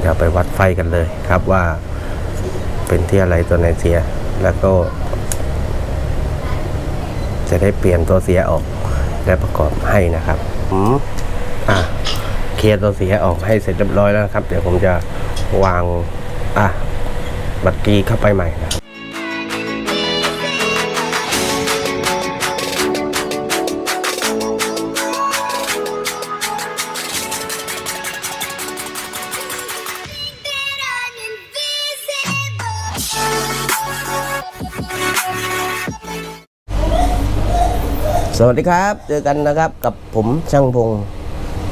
เดี๋ยวไปวัดไฟกันเลยครับว่าเป็นที่อะไรตัวไหนเสีย แล้วก็ จะได้เปลี่ยนตัวเสียออก และประกอบให้นะครับอืมอะเคลียร์ตัวเสียออกให้เสร็จเรียบร้อยแล้วนะครับ เดี๋ยวผมจะวางอะบัตรกีเข้าไปใหม่นะครับ สวัสดีครับ เจอกันนะครับกับผมช่างพง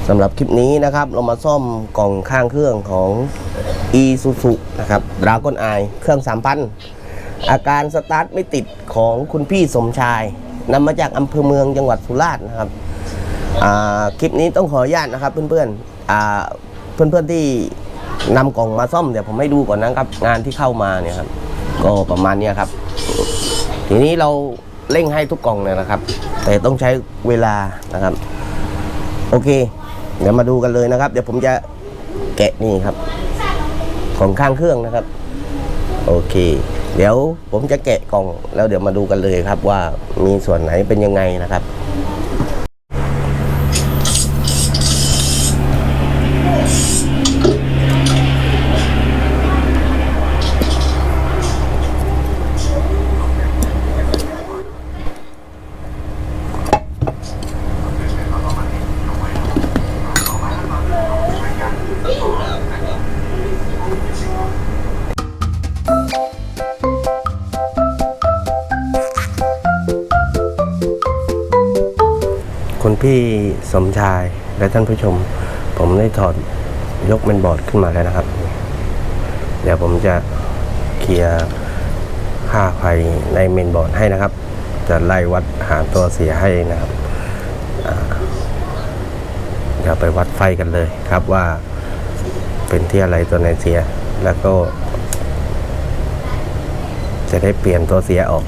สำหรับคลิปนี้นะครับ เรามาซ่อมกล่องข้างเครื่องของ e s u s u นะครับ Dragon Eye เครื่อง 3,000 อาการสตาร์ทไม่ติดของคุณพี่สมชายนำมาจากอำเภอเมืองจังหวัดสุราษฎร์นะครับคลิปนี้ต้องขออนุญาตนะครับเพื่อนๆอ่าเพื่อนๆที่นำกล่องมาซ่อมเดี๋ยวผมให้ดูก่อนนะครับงานที่เข้ามาเนี่ยครับก็ประมาณนี้ครับ ทีนี้เรา เร่งให้ทุกกล่องเลยนะครับ แต่ต้องใช้เวลานะครับ โอเค เดี๋ยวมาดูกันเลยนะครับ เดี๋ยวผมจะแกะนี่ครับ ของข้างเครื่องนะครับ โอเค เดี๋ยวผมจะแกะกล่องแล้วเดี๋ยวมาดูกันเลยครับว่ามีส่วนไหนเป็นยังไงนะครับ คุณพี่สมชายและท่านผู้ชม ผมได้ถอดยกเมนบอร์ดขึ้นมาแล้วนะครับ เดี๋ยวผมจะเคลียร์ค่าไฟในเมนบอร์ดให้นะครับ จะไล่วัดหาตัวเสียให้นะครับเดี๋ยวไปวัดไฟกันเลยครับว่าเป็นที่อะไรตัวไหนเสีย แล้วก็ จะได้เปลี่ยนตัวเสียออก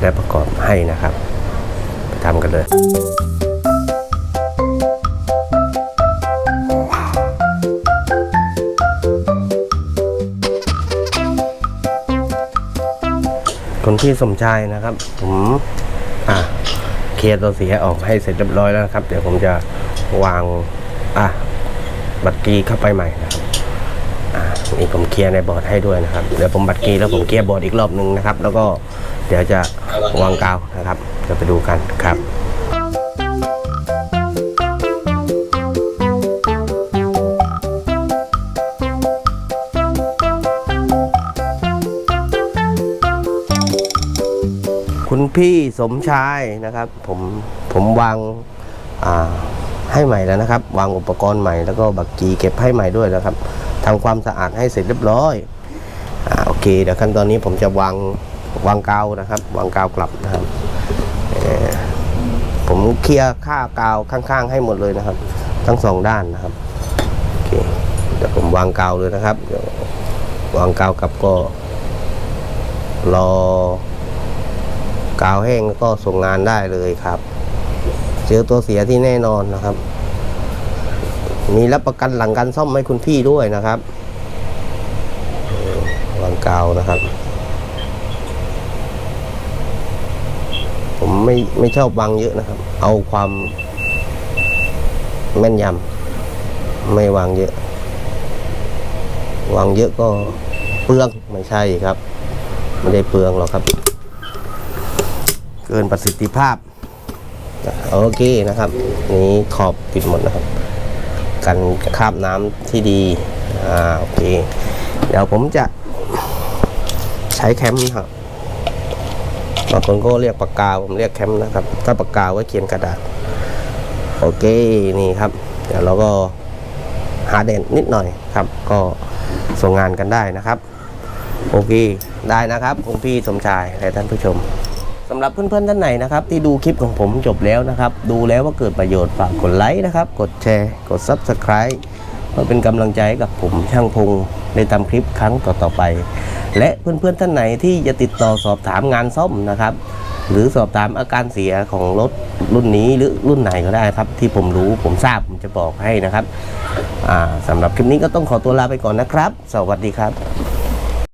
และประกอบให้นะครับ ไปทำกันเลย คนที่สมชายนะครับ ผมอะเคลียร์ตัวเสียออกให้เสร็จเรียบร้อยแล้วนะครับ เดี๋ยวผมจะวางอะบัตรกีเข้าไปใหม่นะครับอะนี่ผมเคลียร์ในบอร์ดให้ด้วยนะครับเดี๋ยวผมบัตรกีแล้วผมเคลียร์บอร์ดอีกรอบหนึ่งนะครับ แล้วก็เดี๋ยวจะวางกาวนะครับจะไปดูกันครับ คุณพี่สมชายนะครับ ผมผมวางอ่าให้ใหม่แล้วนะครับ วางอุปกรณ์ใหม่แล้วก็บักกีเก็บให้ใหม่ด้วยนะครับทำความสะอาดให้เสร็จเรียบร้อยอ่าโอเคเดี๋ยวขั้นตอนนี้ผมจะวางวางกาวนะครับ วางกาวกลับนะครับผมเคลียร์ค่ากาวข้างๆ ให้หมดเลยนะครับ ทั้งสองด้านนะครับโอเคเดี๋ยวผมวางกาวเลยนะครับเดี๋ยววางกาวกลับก็รอ กาวแห้งก็ส่งงานได้เลยครับเจอตัวเสียที่แน่นอนนะครับ มีรับประกันหลังการซ่อมให้คุณพี่ด้วยนะครับวางกาวนะครับ ผมไม่ไม่ชอบวางเยอะนะครับ เอาความแม่นยำไม่วางเยอะ วางเยอะก็เปลืองไม่ใช่ครับ ไม่ได้เปลืองหรอกครับ เกินประสิทธิภาพ โอเคนะครับ นี้ขอบปิดหมดนะครับ กันคราบน้ำที่ดีอ่าโอเคเดี๋ยวผมจะใช้แคมป์ครับบางคนก็เรียกปากกาผมเรียกแคมป์นะครับ ถ้าปากกาไว้เขียนกระดาษ โอเคนี่ครับ เดี๋ยวเราก็หาเด่นนิดหน่อยครับ ก็ส่งงานกันได้นะครับ โอเค ได้นะครับคุณพี่สมชายและท่านผู้ชม สำหรับเพื่อนๆท่านไหนนะครับ ที่ดูคลิปของผมจบแล้วนะครับ ดูแล้วว่าเกิดประโยชน์ฝากกดไลค์นะครับ กดแชร์ กด Subscribe เพื่อเป็นกำลังใจกับผมช่างพงได้ทำคลิปครั้งต่อๆไป และเพื่อนๆท่านไหนที่จะติดต่อสอบถามงานซ่อมนะครับ หรือสอบถามอาการเสียของรถรุ่นนี้หรือรุ่นไหนก็ได้ครับ ที่ผมรู้ผมทราบผมจะบอกให้นะครับอ่าสำหรับคลิปนี้ก็ต้องขอตัวลาไปก่อนนะครับ สวัสดีครับ